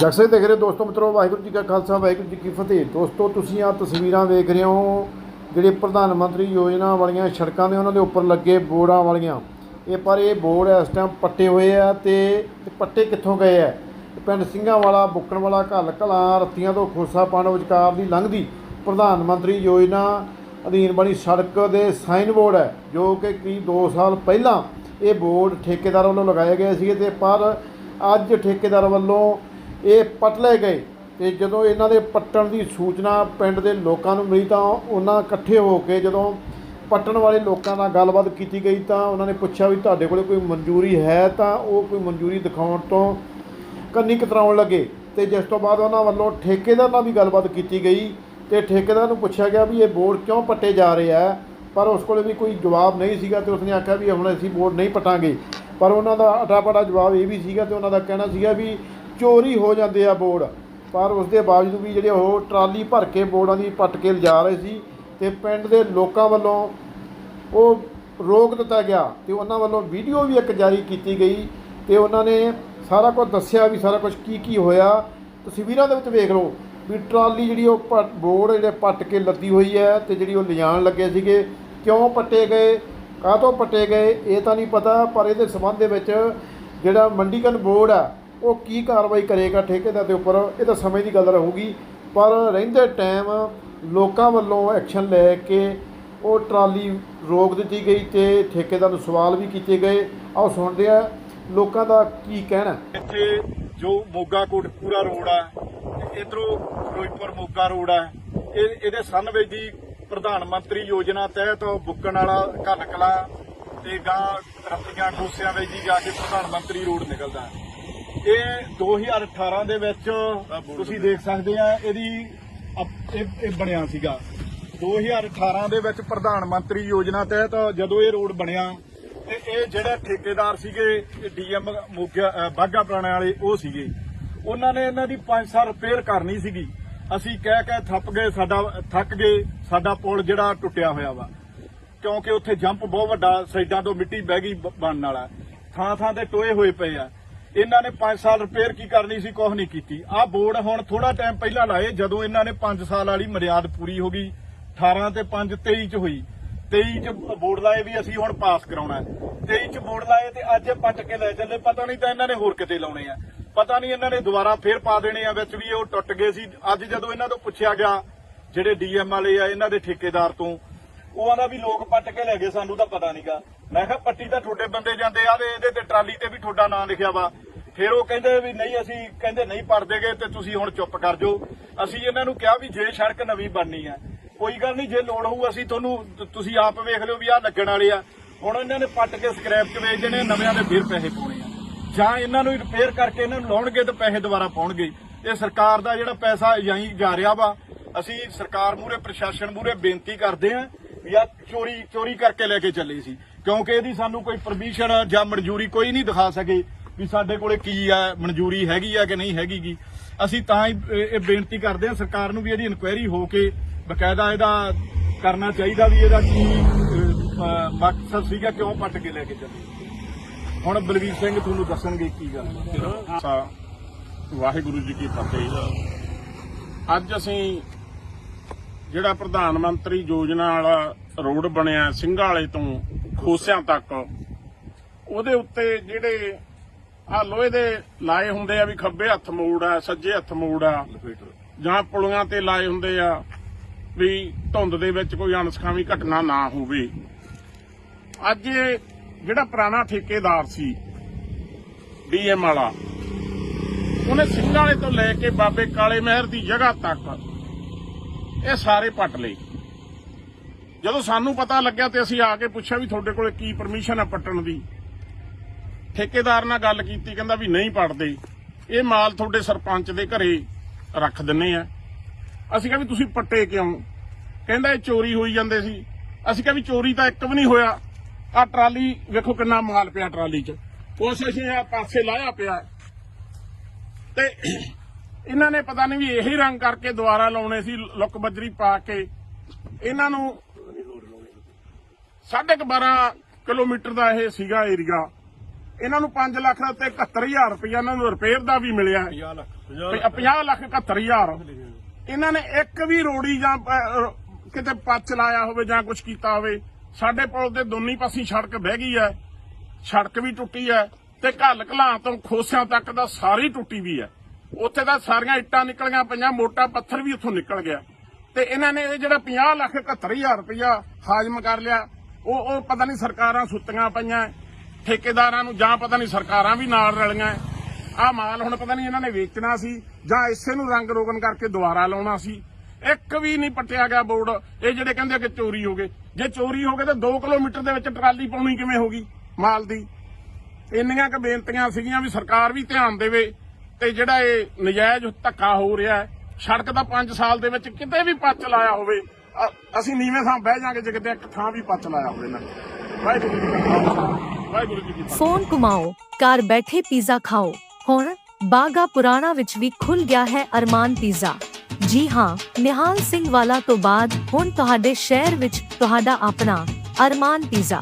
ਜਗਸੇ ਦੇਖ ਰਹੇ ਦੋਸਤੋ, ਮਿੱਤਰੋ, ਵਾਹਿਗੁਰੂ ਜੀ ਕਾ ਖਾਲਸਾ, ਵਾਹਿਗੁਰੂ ਜੀ ਕੀ ਫਤਿਹ। ਦੋਸਤੋ, ਤੁਸੀਂ ਆ ਤਸਵੀਰਾਂ ਵੇਖ ਰਹੇ ਹੋ, ਜਿਹੜੇ ਪ੍ਰਧਾਨ ਮੰਤਰੀ ਯੋਜਨਾ ਵਾਲੀਆਂ ਸੜਕਾਂ ਦੇ ਉਹਨਾਂ ਦੇ ਉੱਪਰ ਲੱਗੇ ਬੋਰਡਾਂ ਵਾਲੀਆਂ। ਇਹ ਪਰ ਇਹ ਬੋਰਡ ਇਸ ਟਾਈਮ ਪੱਟੇ ਹੋਏ ਆ ਤੇ ਪੱਟੇ ਕਿੱਥੋਂ ਗਏ ਆ? ਪਿੰਡ ਸਿੰਘਾਂ ਵਾਲਾ ਬੁੱਕਣ ਵਾਲਾ ਘੱਲ ਕਲਾਂ ਰੱਤੀਆਂ ਤੋਂ ਖੋਸਾ ਪਾਂਡ ਵਿਚਕਾਰ ਦੀ ਲੰਘਦੀ ਪ੍ਰਧਾਨ ਮੰਤਰੀ ਯੋਜਨਾ ਅਧੀਨ ਬਣੀ ਸੜਕ ਦੇ ਸਾਈਨ ਬੋਰਡ ਹੈ, ਜੋ ਕਿ ਕੀ 2 ਸਾਲ ਪਹਿਲਾਂ ਇਹ ਬੋਰਡ ਠੇਕੇਦਾਰ ਵੱਲੋਂ ਲਗਾਏ ਗਏ ਸੀ ਤੇ ਪਰ ਅੱਜ ਠੇਕੇਦਾਰ ਵੱਲੋਂ ਇਹ ਪੱਟ ਲਏ ਗਏ ਤੇ ਜਦੋਂ ਇਹਨਾਂ ਦੇ ਪੱਟਣ ਦੀ ਸੂਚਨਾ ਪਿੰਡ ਦੇ ਲੋਕਾਂ ਨੂੰ ਮਿਲੀ ਤਾਂ ਉਹਨਾਂ ਇਕੱਠੇ ਹੋ ਕੇ ਜਦੋਂ ਪੱਟਣ ਵਾਲੇ ਲੋਕਾਂ ਨਾਲ ਗੱਲਬਾਤ ਕੀਤੀ ਗਈ ਤਾਂ ਉਹਨਾਂ ਨੇ ਪੁੱਛਿਆ ਵੀ ਤੁਹਾਡੇ ਕੋਲ ਕੋਈ ਮਨਜ਼ੂਰੀ ਹੈ ਤਾਂ ਉਹ ਕੋਈ ਮਨਜ਼ੂਰੀ ਦਿਖਾਉਣ ਤੋਂ ਕੰਨੀ ਕਤਰਾਉਣ ਲੱਗੇ ਤੇ ਜਿਸ ਤੋਂ ਬਾਅਦ ਉਹਨਾਂ ਵੱਲੋਂ ਠੇਕੇਦਾਰ ਨਾਲ ਵੀ ਗੱਲਬਾਤ ਕੀਤੀ ਗਈ ਤੇ ਠੇਕੇਦਾਰ ਨੂੰ ਪੁੱਛਿਆ ਗਿਆ ਵੀ ਇਹ ਬੋਰਡ ਕਿਉਂ ਪੱਟੇ ਜਾ ਰਹੇ ਆ, ਪਰ ਉਸ ਕੋਲ ਵੀ ਕੋਈ ਜਵਾਬ ਨਹੀਂ ਸੀਗਾ ਤੇ ਉਸਨੇ ਆਖਿਆ ਵੀ ਹੁਣ ਅਸੀਂ ਬੋਰਡ ਨਹੀਂ ਪਟਾਂਗੇ। ਪਰ ਉਹਨਾਂ ਦਾ ਅਟਾਪੜਾ ਜਵਾਬ ਇਹ ਵੀ ਸੀਗਾ ਤੇ ਉਹਨਾਂ ਦਾ ਕਹਿਣਾ ਸੀਗਾ ਵੀ ਚੋਰੀ ਹੋ ਜਾਂਦੇ ਆ ਬੋਰਡ। ਪਰ ਉਸ ਦੇ ਬਾਵਜੂਦ ਵੀ ਜਿਹੜੇ ਉਹ ਟਰਾਲੀ ਭਰ ਕੇ ਬੋਰਡਾਂ ਦੀ ਪੱਟ ਕੇ ਲਿਜਾ ਰਹੇ ਸੀ ਤੇ ਪਿੰਡ ਦੇ ਲੋਕਾਂ ਵੱਲੋਂ ਉਹ ਰੋਕ ਦਿੱਤਾ ਗਿਆ ਤੇ ਉਹਨਾਂ ਵੱਲੋਂ ਵੀਡੀਓ ਵੀ ਇੱਕ ਜਾਰੀ ਕੀਤੀ ਗਈ ਤੇ ਉਹਨਾਂ ਨੇ ਸਾਰਾ ਕੁਝ ਦੱਸਿਆ ਵੀ ਸਾਰਾ ਕੁਝ ਕੀ ਕੀ ਹੋਇਆ। ਤਸਵੀਰਾਂ ਦੇ ਵਿੱਚ ਵੇਖ ਲਓ ਵੀ ਟਰਾਲੀ ਜਿਹੜੀ ਉਹ ਪ- ਬੋਰਡ ਜਿਹੜੇ ਪੱਟ ਕੇ ਲੱਦੀ ਹੋਈ ਹੈ ਤੇ ਜਿਹੜੀ ਉਹ ਲਿਜਾਣ ਲੱਗੇ ਸੀਗੇ। ਕਿਉਂ ਪੱਟੇ ਗਏ? ਕਾਹ ਤੋਂ ਪੱਟੇ ਗਏ? ਇਹ ਤਾਂ ਨਹੀਂ ਪਤਾ, ਪਰ ਇਹਦੇ ਸਬੰਧ ਦੇ ਵਿੱਚ ਜਿਹੜਾ ਮੰਡੀਕਰਨ ਬੋਰਡ ਆ ਉਹ ਕੀ ਕਾਰਵਾਈ ਕਰੇਗਾ ਠੇਕੇਦਾਰ ਦੇ ਉੱਪਰ, ਇਹ ਤਾਂ ਸਮੇਂ ਦੀ ਗੱਲ ਰਹੂਗੀ। ਪਰ ਰਹਿੰਦੇ ਟਾਈਮ ਲੋਕਾਂ ਵੱਲੋਂ ਐਕਸ਼ਨ ਲੈ ਕੇ ਉਹ ਟਰਾਲੀ ਰੋਕ ਦਿੱਤੀ ਗਈ ਤੇ ਠੇਕੇਦਾਰ ਨੂੰ ਸਵਾਲ ਵੀ ਕੀਤੇ ਗਏ। ਆਓ ਸੁਣਦੇ ਆ ਲੋਕਾਂ ਦਾ ਕੀ ਕਹਿਣਾ। ਇੱਥੇ ਜੋ ਮੋਗਾ ਕੋਟਪੂਰਾ ਰੋਡ ਆ, ਇਧਰੋਂ ਫਿਰੋਜ਼ਪੁਰ ਮੋਗਾ ਰੋਡ ਆ, ਇਹ ਇਹਦੇ ਸੰਨਵੇ ਦੀ ਪ੍ਰਧਾਨ ਮੰਤਰੀ ਯੋਜਨਾ ਤਹਿਤ ਬੁੱਕਣ ਵਾਲਾ ਘੱਲ ਕਲਾ ਤੇ ਗਾਂ ਰੱਤੀਆਂ ਖੋਸਿਆਂ ਵਿੱਚ ਦੀ ਜਾ ਕੇ ਪ੍ਰਧਾਨ ਮੰਤਰੀ ਰੋਡ ਨਿਕਲਦਾ। ਇਹ 2018 ਦੇ ਵਿੱਚ ਤੁਸੀਂ ਦੇਖ ਸਕਦੇ ਆ, ਇਹਦੀ ਇਹ ਇਹ ਬਣਿਆ ਸੀਗਾ। 2018 ਦੇ ਵਿੱਚ ਪ੍ਰਧਾਨ ਮੰਤਰੀ ਯੋਜਨਾ ਤਹਿਤ ਜਦੋਂ ਇਹ ਰੋਡ ਬਣਿਆ ਤੇ ਇਹ ਜਿਹੜੇ ਠੇਕੇਦਾਰ ਸੀਗੇ ਡੀਐਮ ਮੋਗਾ ਬਾਗਾ ਪੁਰਾਣੇ ਵਾਲੇ, ਉਹ ਸੀਗੇ। ਉਹਨਾਂ ਨੇ ਇਹਨਾਂ ਦੀ 5 ਸਾਲ ਰਿਪੇਅਰ ਕਰਨੀ ਸੀਗੀ। ਅਸੀਂ ਕਹਿ ਕਹਿ ਥੱਪ ਗਏ, ਸਾਡਾ ਥੱਕ ਗਏ, ਸਾਡਾ ਪੁਲ ਜਿਹੜਾ ਟੁੱਟਿਆ ਹੋਇਆ ਵਾ। ਕਿਉਂਕਿ ਉੱਥੇ ਜੰਪ ਬਹੁਤ ਵੱਡਾ ਸਾਈਡਾਂ ਤੋਂ ਮਿੱਟੀ ਬਹਿ ਗਈ ਬ- ਬਣਨ ਵਾਲਾ। ਥਾਂ ਥਾਂ ਤੇ ਟੋਏ ਹੋਏ ਪਏ ਆ। ਇਹਨਾਂ ਨੇ 5 ਸਾਲ ਰਿਪੇਅਰ ਕੀ ਕਰਨੀ ਸੀ ਕੁਝ ਨਹੀਂ ਕੀਤੀ। ਆਹ ਬੋਰਡ ਹੁਣ ਥੋੜਾ ਟਾਈਮ ਪਹਿਲਾਂ ਲਾਏ, ਜਦੋਂ ਇਹਨਾਂ ਨੇ 5 ਸਾਲ ਵਾਲੀ ਮਰਿਆਦ ਪੂਰੀ ਹੋ ਗਈ। 18 ਤੇ 5 23 ਚ ਹੋਈ। 23 ਚ ਬੋਰਡ ਲਾਏ ਵੀ ਅਸੀਂ ਹੁਣ ਪਾਸ ਕਰਾਉਣਾ ਹੈ। 23 ਚ ਬੋਰਡ ਲਾਏ ਤੇ ਅੱਜ ਪੱਟ ਕੇ ਲੈ ਚੱਲੇ। ਪਤਾ ਨਹੀਂ ਤਾਂ ਇਹਨਾਂ ਨੇ ਹੋਰ ਕਿਤੇ ਲਾਉਣੇ ਆ। ਪਤਾ ਨਹੀਂ ਇਹਨਾਂ ਨੇ ਦੁਬਾਰਾ ਫੇਰ ਪਾ ਦੇਣੇ ਆ ਵਿੱਚ ਵੀ ਉਹ ਟੁੱਟ ਗਏ ਸੀ। ਅੱਜ ਜਦੋਂ ਇਹਨਾਂ ਤੋਂ ਪੁੱਛਿਆ ਗਿਆ, ਜਿਹੜੇ ਡੀਐਮ ਵਾਲੇ ਆ, ਇਹਨਾਂ ਦੇ ਠੇਕੇਦਾਰ ਤੋਂ ਉਹ ਆਂਦਾ ਵੀ ਲੋਕ ਪੱਟ ਕੇ ਲੈ ਗਏ ਸਾਨੂੰ ਤਾਂ ਪਤਾ ਨਹੀਂਗਾ ਮੈਂ ਕਿਹਾ ਪੱਟੀ ਤਾਂ ਤੁਹਾਡੇ ਬੰਦੇ ਜਾਂਦੇ ਆ ਤੇ ਇਹਦੇ ਤੇ ਟਰਾਲੀ ਤੇ ਵੀ ਤੁਹਾਡਾ ਨਾਂ ਲਿਖਿਆ ਵਾ। ਫਿਰ ਉਹ ਕਹਿੰਦੇ ਵੀ ਨਹੀਂ, ਅਸੀਂ ਕਹਿੰਦੇ ਨਹੀਂ ਪੜਦੇਗੇ ਤੇ ਤੁਸੀਂ ਹੁਣ ਚੁੱਪ ਕਰ ਜਾਓ। ਅਸੀਂ ਇਹਨਾਂ ਨੂੰ ਕਿਹਾ ਵੀ ਜੇ ਸੜਕ ਨਵੀਂ ਬਣਨੀ ਆ, ਕੋਈ ਗੱਲ ਨਹੀਂ, ਜੇ ਲੋੜ ਹੋਊ ਅਸੀਂ ਤੁਹਾਨੂੰ ਤੁਸੀਂ ਆਪ ਵੇਖ ਲਿਓ ਵੀ ਆਹ ਲੱਗਣ ਵਾਲੇ ਆ। ਹੁਣ ਇਹਨਾਂ ਨੇ ਪੱਟ ਕੇ ਸਕ੍ਰੈਪ 'ਚ ਵੇਚ ਦੇਣੇ, ਨਵਿਆਂ ਦੇ ਫਿਰ ਪੈਸੇ ਪਾਉਣੇ ਆ। ਜਾਂ ਇਹਨਾਂ ਨੂੰ ਰਿਪੇਅਰ ਕਰਕੇ ਇਹਨਾਂ ਨੂੰ ਲਾਉਣਗੇ ਤੇ ਪੈਸੇ ਦੁਬਾਰਾ ਪਾਉਣਗੇ। ਇਹ ਸਰਕਾਰ ਦਾ ਜਿਹੜਾ ਪੈਸਾ ਯਾਈ ਜਾ ਰਿਹਾ ਵਾ, ਅਸੀਂ ਸਰਕਾਰ ਮੂਰੇ ਪ੍ਰਸ਼ਾਸਨ ਮੂਰੇ ਬੇਨਤੀ ਕਰਦੇ ਆਂ ਵੀ ਆ ਚੋਰੀ ਚੋਰੀ ਕਰਕੇ ਲੈ ਕੇ ਚੱਲੇ ਸੀ। ਕਿਉਂਕਿ ਇਹਦੀ ਸਾਨੂੰ ਕੋਈ ਪਰਮਿਸ਼ਨ ਜਾਂ ਮਨਜ਼ੂਰੀ ਕੋਈ ਨਹੀਂ ਦਿਖਾ ਸਕੇ ਵੀ ਸਾਡੇ ਕੋਲੇ ਕੀ ਆ ਮਨਜ਼ੂਰੀ ਹੈਗੀ ਆ ਕਿ ਨਹੀਂ ਹੈਗੀਗੀ ਅਸੀਂ ਤਾਂ ਹੀ ਇਹ ਬੇਨਤੀ ਕਰਦੇ ਆਂ ਸਰਕਾਰ ਨੂੰ ਵੀ ਇਹਦੀ ਇਨਕੁਆਇਰੀ ਹੋ ਕੇ ਬਕਾਇਦਾ ਇਹਦਾ ਕਰਨਾ ਚਾਹੀਦਾ ਵੀ ਇਹਦਾ ਕੀ ਮਕਸਦ ਸੀਗਾ ਕਿਉਂ ਪੱਟ ਕੇ ਲੈ ਕੇ ਚੱਲੇ। ਹੁਣ ਬਲਵੀਰ ਸਿੰਘ ਤੁਹਾਨੂੰ ਦੱਸਣਗੇ ਕੀ ਗੱਲ। ਹੈ। ਵਾਹਿਗੁਰੂ ਜੀ ਕੀ ਫਤਿਹ। ਅੱਜ ਅਸੀਂ ਜਿਹੜਾ ਪ੍ਰਧਾਨ ਮੰਤਰੀ ਯੋਜਨਾ ਵਾਲਾ ਰੋਡ ਬਣਿਆ ਸਿੰਘਾਂ ਵਾਲੇ ਤੋਂ ਖੋਸਿਆਂ ਤੱਕ ਉਹਦੇ ਉੱਤੇ ਜਿਹੜੇ ਆ ਲੋਹੇ ਦੇ ਲਾਏ ਹੁੰਦੇ ਆ ਵੀ ਖੱਬੇ ਹੱਥ ਮੋੜ ਆ ਸੱਜੇ ਹੱਥ ਮੋੜ ਆ ਜਾਂ ਪੁਲੀਆਂ ਤੇ ਲਾਏ ਹੁੰਦੇ ਆ ਵੀ ਧੁੰਦ ਦੇ ਵਿੱਚ ਕੋਈ ਅਣਸਖਾਵੀ ਘਟਨਾ ਨਾ ਹੋਵੇ। ਅੱਜ ਜਿਹੜਾ ਪੁਰਾਣਾ ਠੇਕੇਦਾਰ ਸੀ ਡੀਐਮ ਵਾਲਾ ਉਹਨੇ ਸਿੰਘਾਂ ਵਾਲੇ ਤੋਂ ਲੈ ਕੇ ਬਾਬੇ ਕਾਲੇ ਮਹਿਰ ਦੀ ਜਗ੍ਹਾ ਤੱਕ ਇਹ ਸਾਰੇ ਪੱਟ ਲਏ। ਜਦੋਂ ਸਾਨੂੰ ਪਤਾ ਲੱਗਿਆ ਤੇ ਅਸੀਂ ਆ ਕੇ ਪੁੱਛਿਆ ਵੀ ਤੁਹਾਡੇ ਕੋਲੇ ਕੀ ਪਰਮਿਸ਼ਨ ਹੈ ਪੱਟਣ ਦੀ। ਠੇਕੇਦਾਰ ਨਾਲ ਗੱਲ ਕੀਤੀ, ਕਹਿੰਦਾ ਵੀ ਨਹੀਂ ਪੱਟਦੇ। ਇਹ ਮਾਲ ਤੁਹਾਡੇ ਸਰਪੰਚ ਦੇ ਘਰੇ ਰੱਖ ਦਿੰਨੇ ਆ। ਅਸੀਂ ਕਿਹਾ ਵੀ ਤੁਸੀਂ ਪੱਟੇ ਕਿਉਂ? ਕਹਿੰਦਾ ਇਹ ਚੋਰੀ ਹੋਈ ਜਾਂਦੇ ਸੀ। ਅਸੀਂ ਕਿਹਾ ਵੀ ਚੋਰੀ ਤਾਂ ਇੱਕ ਵੀ ਨਹੀਂ ਹੋਇਆ। ਆ ਟਰਾਲੀ, ਵੇਖੋ ਕਿੰਨਾ ਮਾਲ ਪਿਆ ਟਰਾਲੀ 'ਚ। ਉਸ ਅਸੀਂ ਆ ਪਾਸੇ ਲਾਇਆ ਪਿਆ। ਤੇ ਇਹਨਾਂ ਨੇ ਪਤਾ ਨਹੀਂ ਵੀ ਇਹੀ ਰੰਗ ਕਰਕੇ ਦੁਬਾਰਾ ਲਾਉਣੇ ਸੀ ਲੁੱਕ ਬੱਜਰੀ ਪਾ ਕੇ। ਇਹਨਾਂ ਨੂੰ ਸਾਢੇ ਕੁ 12 ਕਿਲੋਮੀਟਰ ਦਾ ਇਹ ਸੀਗਾ ਏਰੀਆ। ਇਹਨਾਂ ਨੂੰ 5 ਲੱਖ ਤੇ 71000 ਰੁਪਇਆ ਇਹਨਾਂ ਨੂੰ ਰਿਪੇਅਰ ਦਾ ਵੀ ਮਿਲਿਆ। 50 ਲੱਖ 50 ਲੱਖ। 71000 ਇਹਨਾਂ ਨੇ ਇੱਕ ਵੀ ਰੋੜੀ ਜਾਂ ਕਿਤੇ ਪੱਚ ਲਾਇਆ ਹੋਵੇ ਜਾਂ ਕੁਝ ਕੀਤਾ ਹੋਵੇ ਸਾਡੇ ਪੁਲ ਦੇ ਦੋਨੀ ਪਾਸੇ ਸੜਕ ਬਹਿ ਗਈ ਹੈ। ਸੜਕ ਵੀ ਟੁੱਟੀ ਹੈ ਤੇ ਘੱਲ ਘਲਾਂ ਤੋਂ ਖੋਸਿਆਂ ਤੱਕ ਦਾ ਸਾਰੀ ਟੁੱਟੀ ਵੀ ਹੈ। ਉੱਥੇ ਤਾਂ ਸਾਰੀਆਂ ਇੱਟਾਂ ਨਿਕਲੀਆਂ ਪਈਆਂ, ਮੋਟਾ ਪੱਥਰ ਵੀ ਉੱਥੋਂ ਨਿਕਲ ਗਿਆ। ਤੇ ਇਹਨਾਂ ਨੇ ਇਹ ਜਿਹੜਾ 50 ਲੱਖ 71000 ਰੁਪਇਆ ਹਾਜ਼ਮ ਕਰ ਲਿਆ, ਉਹ ਉਹ ਪਤਾ ਨਹੀਂ ਸਰਕਾਰਾਂ ਸੁੱਤੀਆਂ ਪਈਆਂ, ਠੇਕੇਦਾਰਾਂ ਨੂੰ ਜਾਂ ਪਤਾ ਨਹੀਂ ਸਰਕਾਰਾਂ ਵੀ ਨਾਲ ਰਲੀਆਂ। ਆਹ ਮਾਲ ਹੁਣ ਪਤਾ ਨਹੀਂ ਇਹਨਾਂ ਨੇ ਵੇਚਣਾ ਸੀ, ਜਾਂ ਇਸੇ ਨੂੰ ਰੰਗ ਰੋਗਨ ਕਰਕੇ ਦੁਬਾਰਾ ਲਾਉਣਾ ਸੀ। ਇੱਕ ਵੀ ਨਹੀਂ ਪੱਟਿਆ ਗਿਆ ਬੋਰਡ, ਇਹ ਜਿਹੜੇ ਕਹਿੰਦੇ ਆ ਕਿ ਚੋਰੀ ਹੋ ਗਏ। ਜੇ ਚੋਰੀ ਹੋ ਗਏ ਤਾਂ 2 ਕਿਲੋਮੀਟਰ ਦੇ ਵਿੱਚ ਟਰਾਲੀ ਪਾਉਣੀ ਕਿਵੇਂ ਹੋ ਗਈ ਮਾਲ ਦੀ? ਇੰਨੀਆਂ ਕੁ ਬੇਨਤੀਆਂ ਸੀਗੀਆਂ ਵੀ ਸਰਕਾਰ ਵੀ ਧਿਆਨ ਦੇਵੇ। ਤੇ ਜਿਹੜਾ ਇਹ ਨਜਾਇਜ਼ ਧੱਕਾ ਹੋ ਰਿਹਾ ਹੈ, ਸੜਕ ਦਾ 5 ਸਾਲ ਦੇ ਵਿੱਚ ਕਿਤੇ ਵੀ ਪੱਚ ਲਾਇਆ ਹੋਵੇ ਅਸੀਂ ਨੀਵੇਂ ਥਾਂ ਬਹਿ ਜਾਾਂਗੇ ਜੇ ਕਿਤੇ ਇੱਕ ਥਾਂ ਵੀ ਪੱਚ ਲਾਇਆ ਹੋਵੇ ਨਾ। ਵਾਹਿਗੁਰੂ ਜੀ ਫੋਨ ਘੁਮਾਓ, ਘਰ ਬੈਠੇ ਪੀਜ਼ਾ ਖਾਓ। ਹੁਣ ਬਾਗਾ ਪੁਰਾਣਾ ਵਿੱਚ ਵੀ ਖੁੱਲ ਗਿਆ ਹੈ ਅਰਮਾਨ ਪੀਜ਼ਾ। ਜੀ ਹਾਂ, ਨਿਹਾਲ ਸਿੰਘ ਵਾਲਾ ਤੋਂ ਬਾਅਦ ਹੁਣ ਤੁਹਾਡੇ ਸ਼ਹਿਰ ਵਿੱਚ ਤੁਹਾਡਾ ਆਪਣਾ ਅਰਮਾਨ ਪੀਜ਼ਾ।